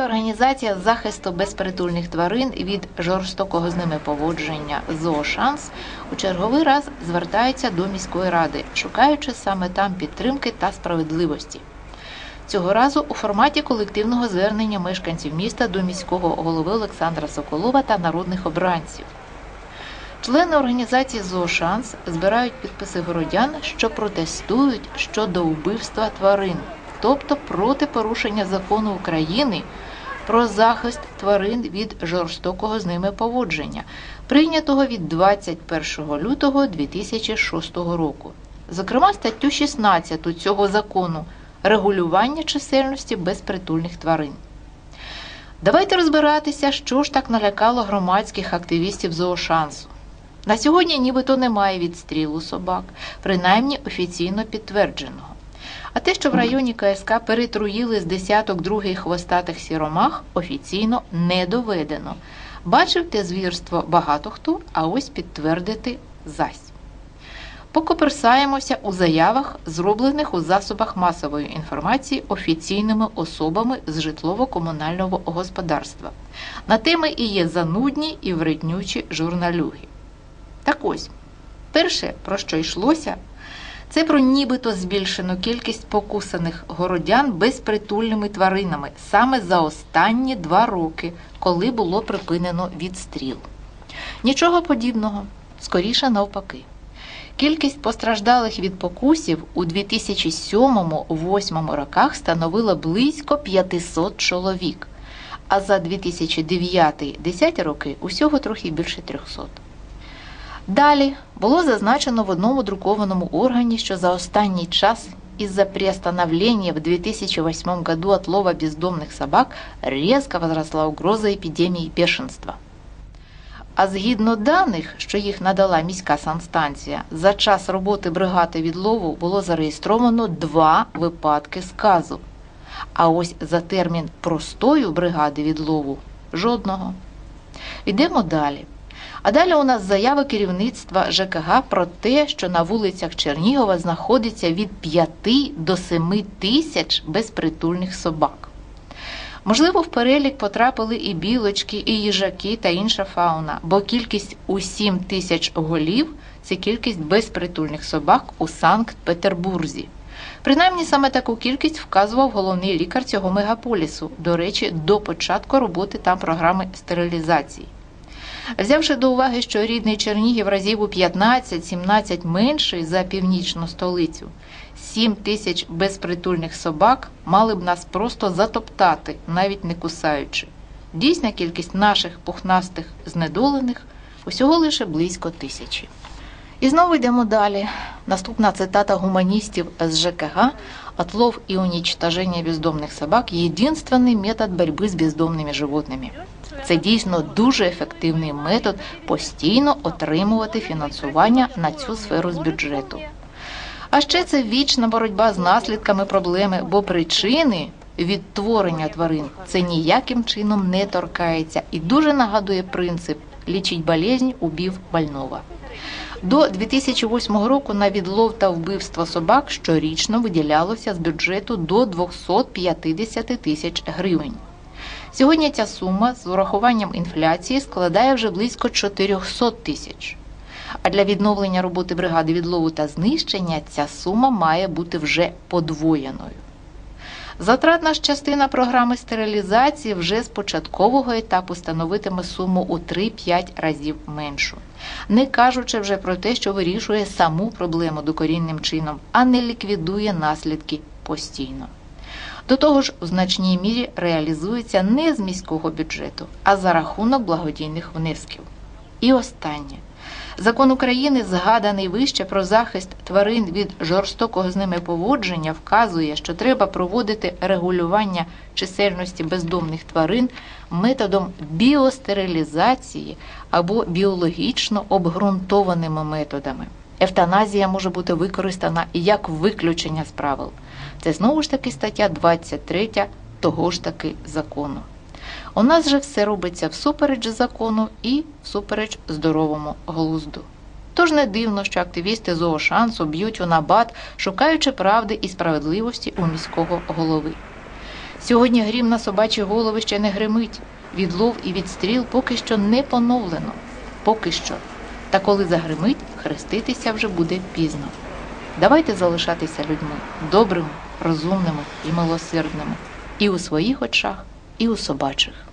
Громадська організація захисту безпритульних тварин від жорстокого з ними поводження «Зоошанс» у черговий раз звертається до міської ради, шукаючи саме там підтримки та справедливості. Цього разу у форматі колективного звернення мешканців міста до міського голови Олександра Соколова та народних обранців. Члени організації «Зоошанс» збирають підписи городян, що протестують щодо вбивства тварин, тобто проти порушення закону України про захист тварин від жорстокого з ними поводження, прийнятого від 21 лютого 2006 року. Зокрема, статтю 16 цього закону регулювання чисельності безпритульних тварин. Давайте розбиратися, що ж так налякало громадських активістів зоошансу. На сьогодні нібито немає відстрілу собак, принаймні офіційно підтвердженого. А те, що в районі КСК перетруїли з десяток других хвостатих сіромах, офіційно не доведено. Бачив те звірство багато хто, а ось підтвердити зась. Покоперсаємося у заявах, зроблених у засобах масової інформації офіційними особами з житлово-комунального господарства. На теми і є занудні і вреднючі журналюги. Так ось, перше, про що йшлося, це про нібито збільшену кількість покусаних городян безпритульними тваринами саме за останні два роки, коли було припинено відстріл. Нічого подібного, скоріше навпаки. Кількість постраждалих від покусів у 2007-2008 роках становила близько 500 чоловік, а за 2009-2010 роки усього трохи більше 300. Далі було зазначено в одному друкованому органі, що за останній час из-за приостановления в 2008 году отлова бездомных собак резко возросла угроза епідемії бешенства. А згідно даних, що їх надала міська санстанція, за час роботи бригади відлову було зареєстровано два випадки сказу. А ось за термін простою бригади відлову жодного. Йдемо далі. А далі у нас заява керівництва ЖКГ про те, що на вулицях Чернігова знаходиться від 5 до 7 тисяч безпритульних собак. Можливо, в перелік потрапили і білочки, і їжаки та інша фауна, бо кількість у 7 тисяч голів це кількість безпритульних собак у Санкт-Петербурзі. Принаймні саме таку кількість вказував головний лікар цього мегаполісу, до речі, до початку роботи там програми стерилізації. Взявши до уваги, що рідний Чернігів разів у 15-17 менший за північну столицю, 7 тисяч безпритульних собак мали б нас просто затоптати, навіть не кусаючи. Дійсна кількість наших пухнастих знедолених усього лише близько тисячі. І знову йдемо далі. Наступна цитата гуманистів с ЖКГ «Отлов и уничтожение бездомных собак – единственный метод борьбы з бездомними животными». Це дійсно дуже ефективний метод постійно отримувати фінансування на цю сферу з бюджету. А ще це вічна боротьба з наслідками проблеми, бо причини відтворення тварин це ніяким чином не торкається і дуже нагадує принцип лічить болезнь, убів больного. До 2008 року на відлов та вбивство собак щорічно виділялося з бюджету до 250 тисяч гривень. Сьогодні ця сума з урахуванням інфляції складає вже близько 400 тисяч. А для відновлення роботи бригади відлову та знищення ця сума має бути вже подвоєною. Затратна ж частина програми стерилізації вже з початкового етапу становитиме суму у 3-5 разів меншу, не кажучи вже про те, що вирішує саму проблему докорінним чином, а не ліквідує наслідки постійно. До того ж, у значній мірі реалізується не з міського бюджету, а за рахунок благодійних внесків. І останнє. Закон України, згаданий вище про захист тварин від жорстокого з ними поводження, вказує, що треба проводити регулювання чисельності бездомних тварин методом біостерилізації або біологічно обґрунтованими методами. Евтаназія може бути використана як виключення з правил. Це знову ж таки стаття 23 того ж таки закону. У нас же все робиться всупереч закону і всупереч здоровому глузду. Тож не дивно, що активісти з зоошансу б'ють у набат, шукаючи правди і справедливості у міського голови. Сьогодні грім на собачі голови ще не гримить, відлов і відстріл поки що не поновлено, поки що. Та коли загримить, хреститися вже буде пізно. Давайте залишатися людьми добрими розумними і милосердними і у своїх очах, і у собачих.